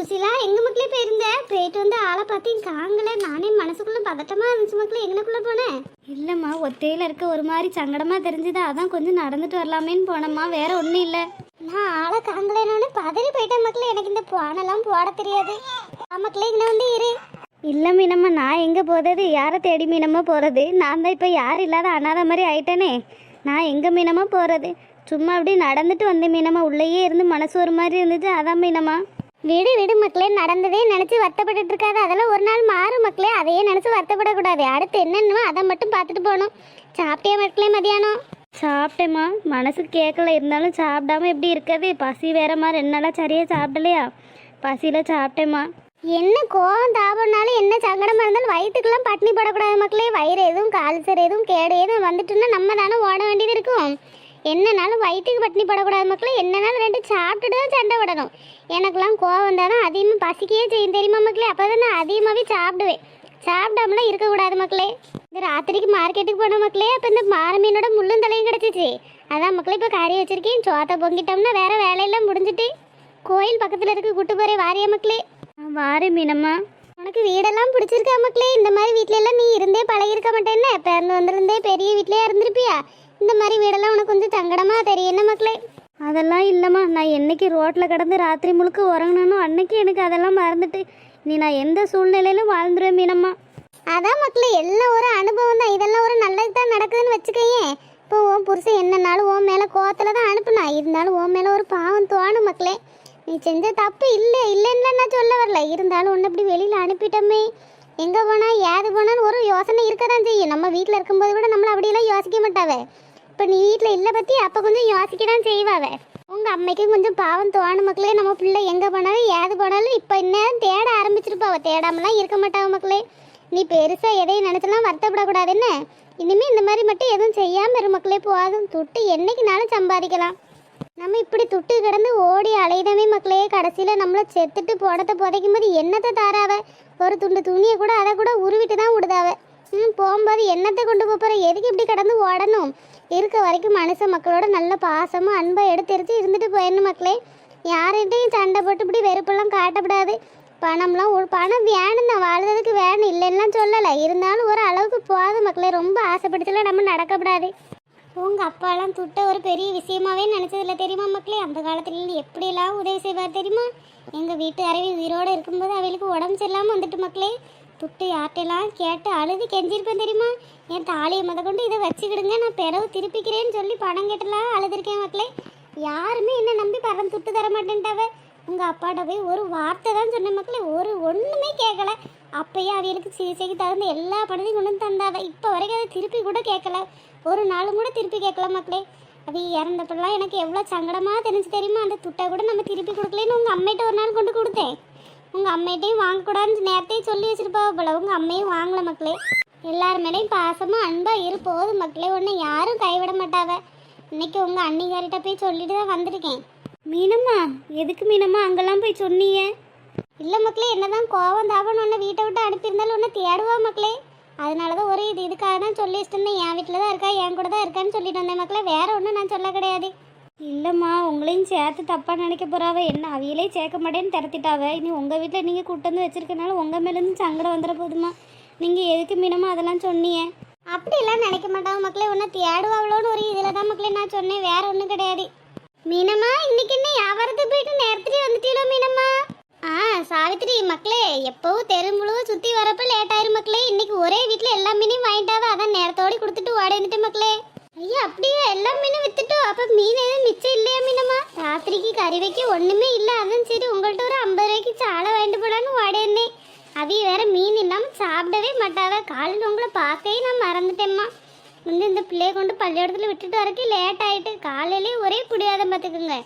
சுசிலா எங்க மக்களே போயிருந்த போயிட்டு வந்து ஆளை பார்த்தையும் காங்கல நானே மனசுக்குள்ள பதட்டமா இருந்துச்சு மக்களே. எங்கனக்குள்ள போனேன் இல்லம்மா ஒத்தையில இருக்க ஒரு மாதிரி சங்கடமா தெரிஞ்சுது? அதான் கொஞ்சம் நடந்துட்டு வரலாமேன்னு போனம்மா. வேற ஒண்ணும் இல்ல. நான் ஆளை காங்கலன்னு பதறி போயிட்டேன் மக்களே. எனக்கு இந்த பானெல்லாம் போட தெரியாது. மக்களே இங்க வந்து இரு. இல்ல மீனம்மா நான் எங்க போறது? யாரை தேடி மீனம்மா போறது? நான் தான் இப்ப யாரும் இல்லாத அனாத மாதிரி ஆயிட்டேனே. நான் எங்க மீனம்மா போறது? சும்மா அப்படி நடந்துட்டு வந்தேன் மீனம்மா. உள்ளேயே இருந்து மனசு ஒரு மாதிரி இருந்துச்சு. அதான் மீனம்மா. விடு விடு மக்களே நடந்ததே நினைச்சு வருத்தப்பட்டுட்டு இருக்காது. அதெல்லாம் ஒரு நாள் மாறும் மக்களே. அதையே நினைச்சு வருத்தப்படக்கூடாது. அடுத்து என்னென்னமோ அதை மட்டும் பார்த்துட்டு போகணும். சாப்பிட்டே மக்களே மதியானம்? சாப்பிட்டேம்மா. மனசு கேட்கல. இருந்தாலும் சாப்பிடாம எப்படி இருக்குது பசி வேறம்மா ரெண்டு நாளாக சரியாக சாப்பிடலையா? பசியில் சாப்பிட்டேம்மா. என்ன கோவம் தாபம்னாலும் என்ன சங்கடமா இருந்தாலும் வயிற்றுக்கெல்லாம் பட்டினி போடக்கூடாது மக்களே. வயிறு எதுவும் கால்சர் எதுவும் கேடு எதுவும் வந்துட்டுன்னா நம்ம தானே ஓட வேண்டியது இருக்கும். என்னனாலும் வயிற்றுக்கு பட்டினி போடக்கூடாது மக்களே. என்னனாலும் ரெண்டு சாப்பிட்டுட்டு தான் சண்டை விடணும் எனக்குலாம் கோவம் வந்தாலும் அதிகமாக பசிக்கவே செய்யும் தெரியுமா மக்களே? அப்போ தான் நான் அதிகமாகவே சாப்பிடுவேன். சாப்பிடாமலாம் இருக்கக்கூடாது மக்களே. இந்த ராத்திரிக்கு மார்க்கெட்டுக்கு போன மக்களே. அப்போ இந்த மாரமீனோட முள்ளும் தலையும் கிடச்சிச்சு. அதான் மக்களே இப்போ கறி வச்சிருக்கேன். சோத்தை பொங்கிட்டோம்னா வேற வேலையெல்லாம் முடிஞ்சிட்டு கோயில் பக்கத்தில் இருக்க கூட்டு போகிற வாரிய மக்களே. வாரி மீனம்மா. உனக்கு வீடெல்லாம் பிடிச்சிருக்கா மக்களே? இந்த மாதிரி வீட்டில எல்லாம் நீ இருந்தே பழகிருக்க மாட்டேன்னு. பிறந்து வந்திருந்தே பெரிய வீட்லேயே இருந்திருப்பியா? இந்த மாதிரி வீடெல்லாம் உனக்கு கொஞ்சம் சங்கடமா தெரியும். என்ன மக்களே? அதெல்லாம் இல்லைம்மா. நான் என்னைக்கு ரோட்டில் கிடந்து ராத்திரி முழுக்க உறங்கினோ அன்னைக்கு எனக்கு அதெல்லாம் மறந்துட்டு நீ நான் எந்த சூழ்நிலையிலும் வாழ்ந்துருவேன் மீனம்மா. அதான் மக்களே எல்லாம் ஒரு அனுபவம் தான். இதெல்லாம் ஒரு நல்லது தான் நடக்குதுன்னு வச்சுக்கோங்க இப்போ உன் புருஷன் என்னன்னாலும் உன் மேலே கோவத்தில் தான் அனுப்புனா இருந்தாலும் உன் மேலே ஒரு பாவம் தோணும் மக்களே. நீ செஞ்ச தப்பு இல்லை இல்லைன்னு நான் சொல்ல வரல. இருந்தாலும் உன்னை இப்படி வெளியில் அனுப்பிட்டோமே. எங்கே போனால் ஏது போனான்னு ஒரு யோசனை இருக்க தான் செய்யும். நம்ம வீட்டில் இருக்கும்போது கூட நம்மளை அப்படியெல்லாம் யோசிக்க மாட்டாவே. இப்போ நீ வீட்டில் இல்லை பற்றி அப்போ கொஞ்சம் யோசிக்க தான் செய்வாவே. உங்கள் அம்மைக்கும் கொஞ்சம் பாவம் தோணும் மக்களே. நம்ம பிள்ளை எங்கே போனாலும் ஏது போனாலும் இப்போ இந்நேரம் தேட ஆரம்பிச்சிருப்பாவ தேடாமலாம் இருக்க மாட்டாவ மக்களே. நீ பெருசாக எதையும் நினச்சலாம் வருத்தப்படக்கூடாது என்ன? இனிமேல் இந்த மாதிரி மட்டும் எதுவும் செய்யாமல் இரு மக்களே. போதும். துட்டு என்னைக்குனாலும் சம்பாதிக்கலாம். நம்ம இப்படி துட்டு கிடந்து ஓடி அலைதமே மக்களே. கடைசியில் நம்மளை செத்துட்டு போனத்தை புதைக்கும் போது என்னத்தை தாராவ? ஒரு துண்டு துணியை கூட அதை கூட உருவிட்டு தான் விடுதாவ ம் போகும்போது என்னத்தை கொண்டு போகிற எதுக்கு இப்படி கடந்து ஓடணும்? இருக்க வரைக்கும் மனுஷ மக்களோட நல்ல பாசமும் அன்பை எடுத்து எடுத்து இருந்துட்டு போயிடணும் மக்களே. யார்கிட்டையும் சண்டை போட்டு இப்படி வெறுப்பெல்லாம் காட்டக்கூடாது பணம்லாம் ஒரு பணம் வேணும் தான். வாழ்றதுக்கு வேணும். இல்லைன்னா சொல்லலை. இருந்தாலும் ஒரு அளவுக்கு போகாது மக்களே. ரொம்ப ஆசைப்படுத்தலாம் நம்ம நடக்கப்படாது. உங்கள் அப்பாலாம் துட்ட ஒரு பெரிய விஷயமாவே நினச்சதில்ல தெரியுமா மக்களே? அந்த காலத்துல எப்படியெல்லாம் உதவி செய்வார் தெரியுமா? எங்கள் வீட்டு அறைவி உயிரோடு இருக்கும்போது அவளுக்கு உடம்பு சரியில்லாமல் வந்துட்டு மக்களே. துட்டு யார்ட்டெல்லாம் கேட்டு அழுது கெஞ்சிருப்பேன் தெரியுமா? என் தாலியை முத கொண்டு இதை வச்சுக்கிடுங்க நான் பிறகு திருப்பிக்கிறேன்னு சொல்லி பணம் கேட்டலாம் அழுதுருக்கேன் மக்களே. யாருமே என்ன நம்பி பணம் துட்டு தர மாட்டேன்ட்டாவ. உங்கள் அப்பாட்ட போய் ஒரு வார்த்தை தான் சொன்ன மக்களே. ஒரு ஒன்றுமே கேட்கல. அப்பயே அவளுக்கு சிகிச்சைக்கு தகுந்த எல்லா பணத்தையும் கொண்டு வந்து தந்தாவ. இப்போ வரைக்கும் அதை திருப்பி கூட கேட்கல. ஒரு நாளும் கூட திருப்பி கேட்கல மக்களே. அது இறந்தப்பெல்லாம் எனக்கு எவ்வளோ சங்கடமாக தெரிஞ்சு தெரியுமா? அந்த துட்டை கூட நம்ம திருப்பி கொடுக்கலன்னு உங்கள் அம்மையிட்ட ஒரு நாள் கொண்டு கொடுத்தேன். உங்கள் அம்மையிட்டையும் வாங்கக்கூடாதுன்னு நேரத்தையும் சொல்லி வச்சுருப்பா போல. உங்கள் அம்மையும் வாங்கல மக்களே. எல்லார் மேலேயும் பாசமாக அன்பாக இரு போதும் மக்களே. ஒன்று யாரும் கைவிட மாட்டாவ. இன்னைக்கு உங்கள் அன்னிகாரிட்ட போய் சொல்லிட்டு தான் வந்திருக்கேன். மீனம்மா எதுக்கு மீனம்மா அங்கெல்லாம் போய் சொன்னீங்க? இல்லை மக்களே என்னதான் கோவம் தாபம் ஒன்று வீட்டை விட்டு அனுப்பியிருந்தாலும் ஒன்று தேடுவா மக்களே. அதனால தான் ஒரு இது இதுக்காக தான் சொல்லி வச்சுருந்தேன் என் வீட்டில் தான் இருக்கா என் கூட தான் இருக்கான்னு சொல்லிட்டு வந்தேன் மக்களே. வேற ஒன்றும் நான் சொல்ல கிடையாது. இல்லைம்மா உங்களையும் சேர்த்து தப்பாக நினைக்க போகிறாவ என்ன அவியலே சேர்க்க மாட்டேன்னு திறத்திட்டாவ இனி உங்கள் வீட்டில் நீங்கள் கூட்டு வந்து வச்சுருக்கனால உங்கள் மேலேருந்து சங்கடம் வந்துட போதுமா? நீங்கள் எதுக்கு மீனமா அதெல்லாம் சொன்னீங்க? அப்படிலாம் நினைக்க மாட்டாங்க மக்களே ஒன்றை தேடுவாங்களோன்னு ஒரு இதில் தான் மக்களே நான் சொன்னேன். வேற ஒன்றும் கிடையாது. மீனம்மா இன்னைக்கு என்ன வியாபாரத்துக்கு போயிட்டு நேரத்துலேயே வந்துட்டீங்களோ மீனம்மா? ஆ சாவித்திரி மக்களே எப்பவும் தெரு முழுவதும் சுற்றி வரப்ப லேட் ஆயிரும் மக்களே. இன்னைக்கு ஒரே வீட்டில் எல்லா மீனையும் வாங்கிட்டாவ. அதான் நேரத்தோடு கொடுத்துட்டு ஓடி வந்துட்டு மக்களே. ஐயா அப்படியே எல்லா மீனும் வித்துட்டோம் அப்போ மீன் எதுவும் மிச்சம் இல்லையா மீனம்மா? ராத்திரிக்கு கறி வைக்க ஒன்றுமே இல்லை. அதான் சரி உங்கள்கிட்ட ஒரு ஐம்பது ரூபாய்க்கு சாலை வாங்கிட்டு போலான்னு ஓடி இருந்தேன் அவிய வேற மீன் இல்லாமல் சாப்பிடவே மாட்டாவ. காலையில் உங்களை பார்க்கவே நான் மறந்துட்டேம்மா. வந்து இந்த பிள்ளைய கொண்டு பள்ளிக்கூடத்தில் விட்டுட்டு வரக்கு லேட் ஆயிட்டு காலையிலே ஒரே புடியாத பார்த்துக்குங்க.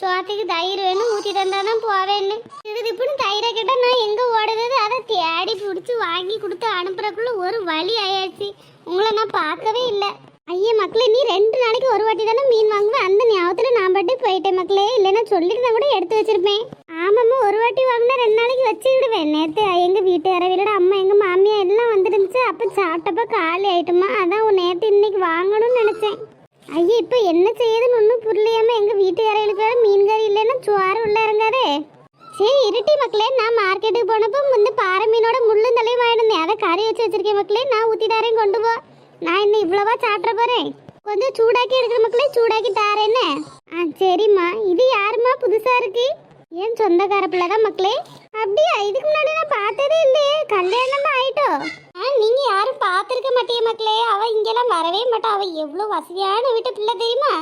சோத்துக்கு தயிர் வேணும் ஊற்றி தந்தால் தான் போவேன்னு. இது இப்படி தயிரை கேட்டால் நான் எங்கே ஓடுறது? அதை தேடி பிடிச்சி வாங்கி கொடுத்து அனுப்புறக்குள்ள ஒரு வழி ஆயாச்சு. உங்களை நான் பார்க்கவே இல்லை. ஐயே மக்களே நீ ரெண்டு நாளைக்கு ஒரு வாட்டி தானே மீன் வாங்குவேன் அந்த ஞாபகத்தில் நான் பாட்டு போயிட்டேன் மக்களே. இல்லைன்னா சொல்லியிருந்தா கூட எடுத்து வச்சிருப்பேன். ஆமாம்மா ஒரு வாட்டி வாங்கினா ரெண்டு நாளைக்கு வச்சுக்கிடுவேன் நேற்று எங்கள் வீட்டு அறவிலோட அம்மா எங்கள் மாமியா எல்லாம் வந்துருந்துச்சு அப்போ சாப்பிட்டப்ப காலி ஆயிட்டுமா அதான் உன் நேற்று இன்னைக்கு வாங்கணும்னு நினச்சேன் ஐயா இப்போ என்ன செய்யுதுன்னு ஒன்றும் புரியலையாம எங்கள் வீட்டு அறைகளுக்கு வேற மீன் கறி இல்லைன்னா சோறு உள்ள இறங்காதே சரி இருட்டி மக்களே என்ன இவ்வளவா சாப்பிட போறேன் கொஞ்சம் சூடாக்கி எடுக்கிற மக்களே சூடாக்கி தாரேன்னு ஆ சரிம்மா. இது யாரும்மா புதுசா இருக்கு? ஏன் சொந்தக்கார பிள்ளை தான் மக்களே? அப்படியா? இதுக்கு முன்னாடி நான் பார்த்ததே இல்லையே. கல்யாணம் தான் ஆயிட்டோ? ஆ நீங்க யாரும் பார்த்துருக்க மாட்டீங்க மக்களே. அவ இங்கெல்லாம் வரவே மாட்டா. அவ எவ்வளோ வசதியான வீட்டு பிள்ளை தெரியுமா?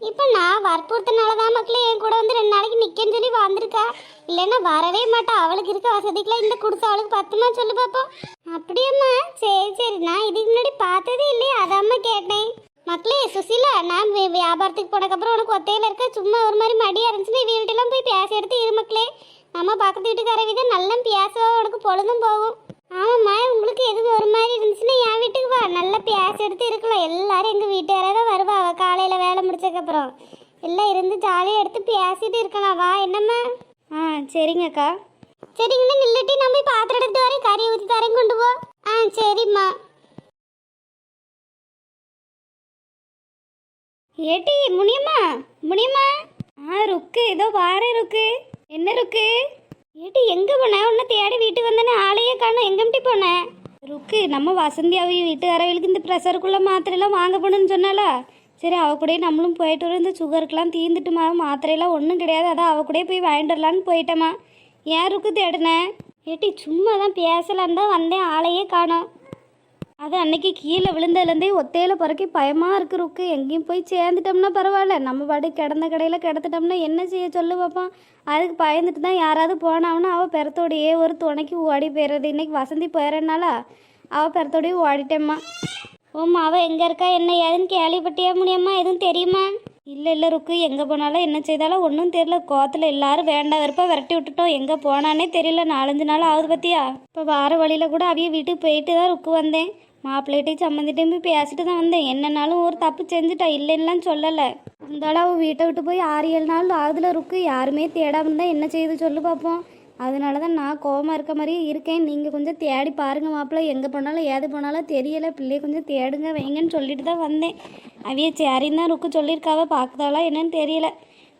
இப்போ நான் வற்புறுத்தனால தான் மக்களே என் கூட வந்து ரெண்டு நாளைக்கு நிற்கன்னு சொல்லி வந்திருக்கா இல்லைன்னா வரவே மாட்டா. அவளுக்கு இருக்க வசதிக்கெல்லாம் இந்த கொடுத்த அவளுக்கு பத்துமா சொல்லு பார்ப்போம் அப்படியம்மா. சரி சரி. நான் இதுக்கு முன்னாடி பார்த்ததே இல்லையே. அதாம்மா கேட்டேன். மக்களே சுசிலா நான் வி- வியாபாரத்துக்கு போனதுக்கப்புறம் உனக்கு ஒத்தையில இருக்க சும்மா ஒரு மாதிரி மடியா இருந்துச்சுன்னா வீட்டுலாம் போய் பேச எடுத்து இரு மக்களே. நம்ம பக்கத்து வீட்டுக்கார வித நல்லா பியாசவா உனக்கு பொழுதும் போகும். ஆமாம்மா உங்களுக்கு எதுவும் ஒரு மாதிரி இருந்துச்சுன்னா என் வீட்டுக்கு வா. நல்லா பேச எடுத்து இருக்கலாம். எல்லாரும் எங்கள் வீட்டுக்காரே தான் வருவா. அவ காலையில் வேலை முடிச்சதுக்கப்புறம். எல்லாம் இருந்து ஜாலியாக எடுத்து பேசிட்டு இருக்கலாம். வா என்னம்மா? ஆ சரிங்கக்கா. சரிங்கண்ணா நில்லுட்டி. நான் போய் பாத்திரம் எடுத்து வரேன். கறி ஊற்றி தரேன் கொண்டு போ. ஆ சரிம்மா. ஏட்டி முனியம்மா முனியம்மா. ஆ ருக்கு ஏதோ வாரே ருக்கு. என்ன ருக்கு? ஏட்டி எங்க போன? உன்னை தேடி வீட்டுக்கு வந்தேன்னு ஆளையே காணோம். எங்கம்ட்டி போன? ருக்கு நம்ம வசந்தியாவை அவ வீட்டுக்காரவளுக்கு இந்த ப்ரெஷருக்குள்ள மாத்திரையெல்லாம் வாங்க போகணும்னு சொன்னாலா சரி அவ கூடயே நம்மளும் போயிட்டு வரும். இந்த சுகருக்கெல்லாம் தீர்ந்துட்டுமா? மாத்திரையெல்லாம் ஒன்றும் கிடையாது. அதான் அவ கூடயே போய் வாங்கிட்டு வரலான்னு போயிட்டேம்மா. ஏன் ருக்கு தேடினேன் ஏட்டி சும்மா தான் பேசலான்னு தான் வந்தேன். ஆளையே காணோம். அது அன்னைக்கு கீழே விழுந்ததுலேருந்தே ஒத்தையில பிறக்கி பயமாக இருக்கு ருக்கு. எங்கேயும் போய் சேர்ந்துட்டோம்னா பரவாயில்ல. நம்ம பாட்டு கிடந்த கடையில் கிடத்துட்டோம்னா என்ன செய்ய சொல்லு பார்ப்போம் அதுக்கு பயந்துட்டு தான் யாராவது போனாவுன்னா அவள் பெறத்தோடையே ஒரு துணைக்கு ஓடி போயிடுறது. இன்னைக்கு வசந்தி போயிடறனால அவள் பெறத்தோடையே ஓடிட்டேம்மா. ஓம்மா அவள் எங்கே இருக்கா? என்ன ஏதுன்னு கேள்விப்பட்டியா முடியாமா எதுவும் தெரியுமா? இல்லை இல்லை ருக்கு. எங்கே போனாலும் என்ன செய்தாலும் ஒன்றும் தெரியல. கோத்தில் எல்லாரும் வேண்டாம் வெறுப்பா விரட்டி விட்டுட்டோம். எங்கே போனானே தெரியல. நாலஞ்சு நாள் ஆகுது பத்தியா? இப்போ வார வழியில் கூட அவிய வீட்டுக்கு போயிட்டு தான் ருக்கு வந்தேன். மாப்பிள்ளைகிட்டையும் சம்மந்திட்டையும் போய் பேசிட்டு தான் வந்தேன். என்னன்னாலும் ஒரு தப்பு செஞ்சுட்டா இல்லைன்னுலாம் சொல்லலை. இருந்தாலும் அவள் வீட்டை விட்டு போய் ஆறு ஏழு நாள் ஆகுதுல ருக்கு யாருமே தேடாமல் இருந்தால் என்ன செய்யுது சொல்லு பார்ப்போம் அதனால தான் நான் கோவமாக இருக்க மாதிரியே இருக்கேன். நீங்கள் கொஞ்சம் தேடி பாருங்கள் மாப்பிள்ளை. எங்கே போனாலும் ஏது போனாலும் தெரியலை. பிள்ளைய கொஞ்சம் தேடுங்க வைங்கன்னு சொல்லிட்டு தான் வந்தேன். அவிய சரின்னு தான் ருக்கு சொல்லியிருக்காவ. பார்க்குதாளா என்னன்னு தெரியல.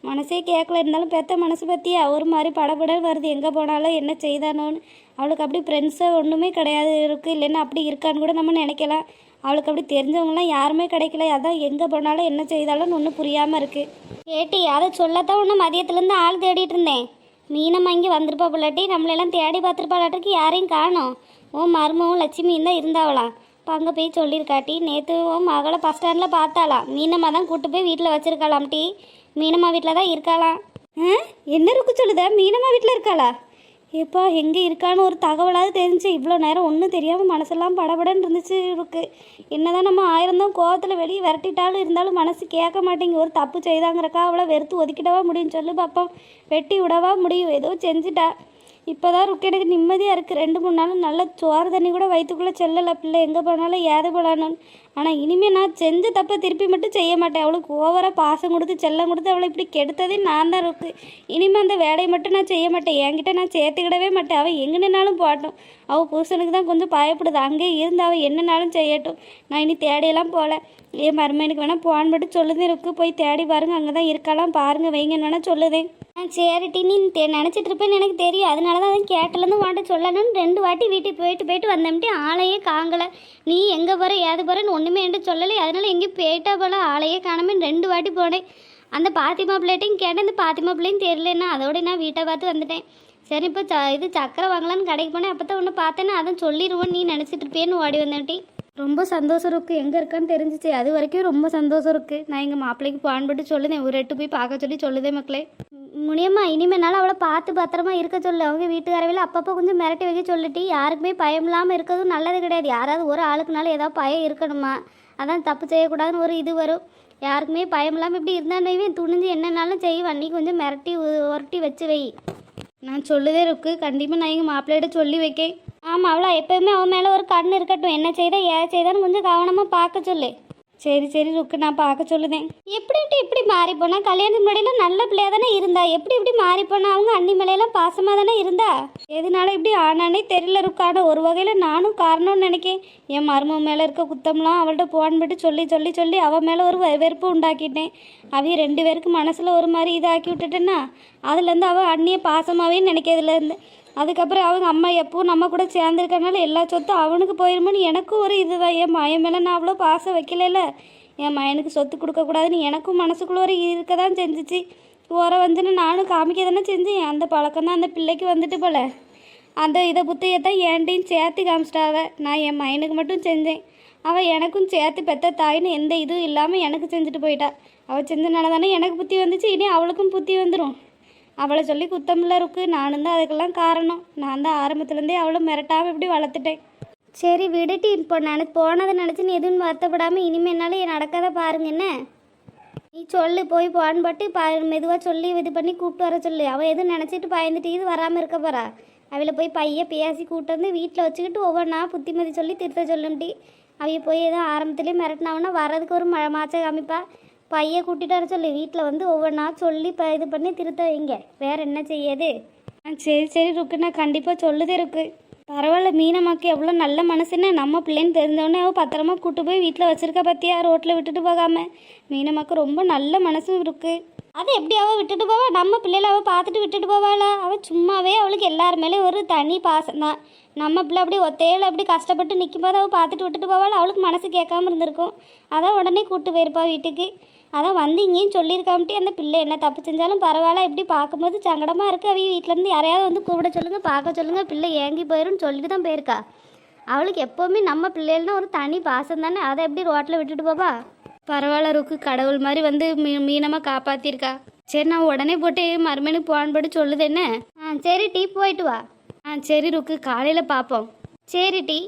மனசே கேட்கல இருந்தாலும் பெத்த மனசு பற்றியா ஒரு மாதிரி படபடல் வருது. எங்கே போனாலும் என்ன செய்தானோன்னு. அவளுக்கு அப்படி ஃப்ரெண்ட்ஸு ஒன்றுமே கிடையாது இருக்குது இல்லைன்னா அப்படி இருக்கான்னு கூட நம்ம நினைக்கலாம். அவளுக்கு அப்படி தெரிஞ்சவங்களாம் யாருமே கிடைக்கல. அதான் எங்கே போனாலும் என்ன செய்தாலும் ஒன்றும் புரியாமல் இருக்குது ஏட்டி அதை சொல்லத்தான் ஒன்று மதியத்துலேருந்து ஆள் தேடிட்டு இருந்தேன். மீனம்மா இங்கே வந்திருப்பா பிள்ளாட்டி நம்மளெல்லாம் தேடி பார்த்துருப்பாளாட்டுக்கு யாரையும் காணோம். ஓ மருமவும் லட்சுமியும் தான் இருந்தாவலாம் இப்போ அங்கே போய் சொல்லியிருக்காட்டி நேற்று உன் மகளை பஸ் ஸ்டாண்டில் பார்த்தாலாம் மீனம்மா தான் கூட்டு போய் வீட்டில் வச்சுருக்காளாம் டி. மீனம்மா வீட்டில் தான் இருக்காளாம். ஆ? என்ன இருக்கு சொல்லுதா? மீனம்மா வீட்டில் இருக்காளா? ஏப்பா எங்கே இருக்கான்னு ஒரு தகவலாவது தெரிஞ்சு இவ்வளோ நேரம் ஒன்றும் தெரியாமல் மனசெல்லாம் படபடன்னு இருந்துச்சு இருக்கு என்னதான் நம்ம ஆயிரம் தான் கோவத்தில் வெளியே விரட்டிட்டாலும் இருந்தாலும் மனசு கேட்க மாட்டேங்க ஒரு தப்பு செய்தாங்கிறக்கா அவ்வளோ வெறுத்து ஒதுக்கிடவா முடியும் சொல்லு பார்ப்போம் வெட்டி விடவா முடியும். ஏதோ செஞ்சுட்டா. இப்போதான் ருக்கு எனக்கு நிம்மதியாக இருக்குது ரெண்டு மூணு நாள் நல்லா சோறு தண்ணி கூட வயிற்றுக்குள்ளே செல்லலை பிள்ளை. எங்கே போனாலும் ஏது போலான்னு. ஆனால் இனிமேல் நான் செஞ்ச தப்பை திருப்பி மட்டும் செய்ய மாட்டேன். அவளுக்கு ஓவராக பாசம் கொடுத்து செல்லம் கொடுத்து அவளை இப்படி கெடுத்ததே நான் தான் இருக்கு இனிமேல் அந்த வேலையை மட்டும் நான் செய்ய மாட்டேன். என்கிட்ட நான் சேர்த்துக்கிடவே மாட்டேன். அவள் எங்கேனாலும் போகட்டும். அவள் புருஷனுக்கு தான் கொஞ்சம் பயப்படுது. அங்கேயே இருந்து அவள் என்னனாலும் செய்யட்டும். நான் இனி தேடியெல்லாம் போகல. என் மருமனுக்கு வேணால் போன் மட்டும் சொல்லுதேன் இருக்கு போய் தேடி பாருங்க. அங்கே தான் இருக்கலாம். பாருங்க வைங்கன்னு வேணால் சொல்லுதேன் ஆ சரிட்டி நீ தெ- இருப்பேன்னு எனக்கு தெரியும். அதனால தான் அதான் கேட்டலேருந்து வாண்ட சொல்லணும்னு ரெண்டு வாட்டி வீட்டுக்கு போயிட்டு போயிட்டு வந்தேன்ட்டு ஆளையே காங்கலை. நீ எங்கே போகிற ஏது போகிறேன்னு ஒன்றுமே என்கிட்ட சொல்லலை. அதனால எங்கேயும் போயிட்டா போல ஆளையே காணாமல் ரெண்டு வாட்டி போனேன். அந்த பாத்திமா பிள்ளைட்டையும் கேட்டேன். இந்த பாத்திமா பிள்ளையும் தெரியலன்னா அதோட நான் வீட்டை பார்த்து வந்துட்டேன். சரி இப்போ ச இது சக்கரை வாங்கலான்னு கடைக்கு போனேன். அப்போ தான் ஒன்று பார்த்தேன்னா அதான் சொல்லிடுவோன்னு நீ நினச்சிட்டு இருப்பேன்னு ஓடி வந்தேன்ட்டி ரொம்ப சந்தோஷம் இருக்குது எங்கே இருக்கான்னு தெரிஞ்சிச்சு. அது வரைக்கும் ரொம்ப சந்தோஷம் இருக்குது நான் எங்கள் மாப்பிள்ளைக்கு பான் பட்டு சொல்லுதேன். ஒரு எட்டு போய் பார்க்க சொல்லி சொல்லுதே மக்களே. முனியம்மா இனிமேனாலும் அவளை பார்த்து பத்திரமா இருக்க சொல்லு. அவங்க வீட்டுக்காரவையில் அப்பப்போ கொஞ்சம் மிரட்டி வைக்க சொல்லிட்டு யாருக்குமே பயம் இல்லாமல் இருக்கிறதும் நல்லது கிடையாது. யாராவது ஒரு ஆளுக்குனாலும் ஏதாவது பயம் இருக்கணுமா? அதான் தப்பு செய்யக்கூடாதுன்னு ஒரு இது வரும். யாருக்குமே பயம் இல்லாமல் இப்படி இருந்தாலும் துணிஞ்சு என்னன்னாலும் செய்வேன். நீ கொஞ்சம் மிரட்டி உ- உரட்டி வச்சு வை. நான் சொல்லுதே இருக்கு. கண்டிப்பாக நான் எங்கள் மாப்பிள்ளையிட்ட சொல்லி வைக்கேன். ஆமாம் அவளா எப்பயுமே அவன் மேலே ஒரு கண் இருக்கட்டும். என்ன செய்தா ஏ செய்தான்னு கொஞ்சம் கவனமாக பார்க்க சொல்லு. சரி சரி ருக்கு நான் பார்க்க சொல்லுதேன். எப்படி இப்படி இப்படி மாறி போனா? கல்யாணத்துக்கு முன்னாடியெல்லாம் நல்ல பிள்ளையா தானே இருந்தா? எப்படி இப்படி மாறி போனா? அவங்க அண்ணி மேலையெல்லாம் பாசமாக தானே இருந்தா? எதனால இப்படி ஆனானே தெரியல ருக்கான? ஒரு வகையில் நானும் காரணம்னு நினைக்கேன். என் மருமக மேலே இருக்க குத்தம்லாம் அவள்கிட்ட போன் விட்டு சொல்லி சொல்லி சொல்லி அவள் மேலே ஒரு வெறுப்பு உண்டாக்கிட்டேன். அவைய ரெண்டு பேருக்கு மனசில் ஒரு மாதிரி இதாக்கி விட்டுட்டேன்னா அதுலேருந்து அவள் அண்ணியை பாசமாகவே நினைக்கிறதுலேருந்து அதுக்கப்புறம் அவங்க அம்மா எப்போவும் நம்ம கூட சேர்ந்துருக்கனால எல்லா சொத்தும் அவனுக்கு போயிருமோன்னு எனக்கும் ஒரு இதுதான். என் மயன் மேலே நான் அவ்வளோ பாசம் வைக்கலைல. என் மயனுக்கு சொத்து கொடுக்கக்கூடாதுன்னு எனக்கும் மனசுக்குள்ள ஒரு இருக்க தான் செஞ்சிச்சு. ஓர வந்துன்னு நானும் காமிக்க தானே செஞ்சேன். அந்த பழக்கம் தான் அந்த பிள்ளைக்கு வந்துட்டு போல. அந்த இதை புத்தையத்தான் ஏன்டையும் சேர்த்து காமிச்சிட்டாவ. நான் என் மயனுக்கு மட்டும் செஞ்சேன். அவள் எனக்கும் சேர்த்து பெத்த தாயின்னு எந்த இதுவும் இல்லாமல் எனக்கு செஞ்சுட்டு போயிட்டா. அவள் செஞ்சனால தானே எனக்கு புத்தி வந்துச்சு. இனி அவளுக்கும் புத்தி வந்துடும் அவளை சொல்லி குத்தமில்ல இருக்கு நானும் தான் அதுக்கெல்லாம் காரணம். நான் தான் ஆரம்பத்துலேருந்தே அவளை மிரட்டாமல் இப்படி வளர்த்துட்டேன். சரி விடுட்டி இப்போ. நினை போனதை நினச்சி நீ எதுவும் வருத்தப்படாமல் இனிமேல் என்னால் நடக்காத பாருங்க என்ன? நீ சொல்லு போய் போன்னு பட்டு பா மெதுவாக சொல்லி இது பண்ணி கூப்பிட்டு வர சொல்லு. அவள் எதுவும் நினச்சிட்டு பயந்துட்டு இது வராமல் இருக்க போறா. அவளை போய் பைய பேசி கூப்பிட்டு வந்து வீட்டில் வச்சுக்கிட்டு ஒவ்வொன்றா புத்திமதி சொல்லி திருத்த சொல்லும்டி. அவைய போய் எதுவும் ஆரம்பத்துலேயே மிரட்டினாவுன்னா வர்றதுக்கு ஒரு ம மாச்ச காமிப்பா. பையன் கூட்டிட்டு வர சொல்லு. வீட்டில் வந்து ஒவ்வொன்றா சொல்லி ப இது பண்ணி திருத்த வைங்க. வேற என்ன செய்யாது ஆ சரி சரி ருக்கு. நான் கண்டிப்பாக சொல்லுதே இருக்கு பரவாயில்ல மீனம்மாக்கு எவ்வளோ நல்ல மனசுன்னு நம்ம பிள்ளைன்னு தெரிஞ்சவொடனே அவள் பத்திரமா கூட்டு போய் வீட்டில் வச்சிருக்கா பார்த்தியா ரோட்டில் விட்டுட்டு போகாம. மீனம்மாக்கு ரொம்ப நல்ல மனசும் இருக்குது அது எப்படி அவள் விட்டுட்டு போவா? நம்ம பிள்ளைகளை அவள் பார்த்துட்டு விட்டுட்டு போவாளா? அவள் சும்மாவே அவளுக்கு எல்லார் மேலேயும் ஒரு தனி பாசம் தான். நம்ம பிள்ளை அப்படி ஒத்தையில் அப்படி கஷ்டப்பட்டு நிற்கும் போது அவள் பார்த்துட்டு விட்டுட்டு போவாள்? அவளுக்கு மனசு கேட்காம இருந்திருக்கும். அதான் உடனே கூப்பிட்டு போயிருப்பா வீட்டுக்கு. அதான் வந்து இங்கேயும் சொல்லியிருக்காமட்டி அந்த பிள்ளை என்ன தப்பு செஞ்சாலும் பரவாயில்ல. இப்படி பார்க்கும்போது சங்கடமாக இருக்குது அவ வீட்டிலேருந்து யாரையாவது வந்து கூப்பிட சொல்லுங்க பார்க்க சொல்லுங்கள் பிள்ளை ஏங்கி போயிரும்னு சொல்லிட்டு தான் போயிருக்கா. அவளுக்கு எப்போவுமே நம்ம பிள்ளைகள்னா ஒரு தனி பாசம் தானே. அதை எப்படி ரோட்டில் விட்டுட்டு போவா? பரவாயில்ல ருக்கு. கடவுள் மாதிரி வந்து மீ மீனமாக காப்பாற்றிருக்கா சரி நான் உடனே போட்டு மறுமணிக்கு போகான்படி சொல்லுது என்ன? ஆ சரி டீ போயிட்டு வா. ஆ சரி ருக்கு. காலையில் பார்ப்போம் சரி டீ.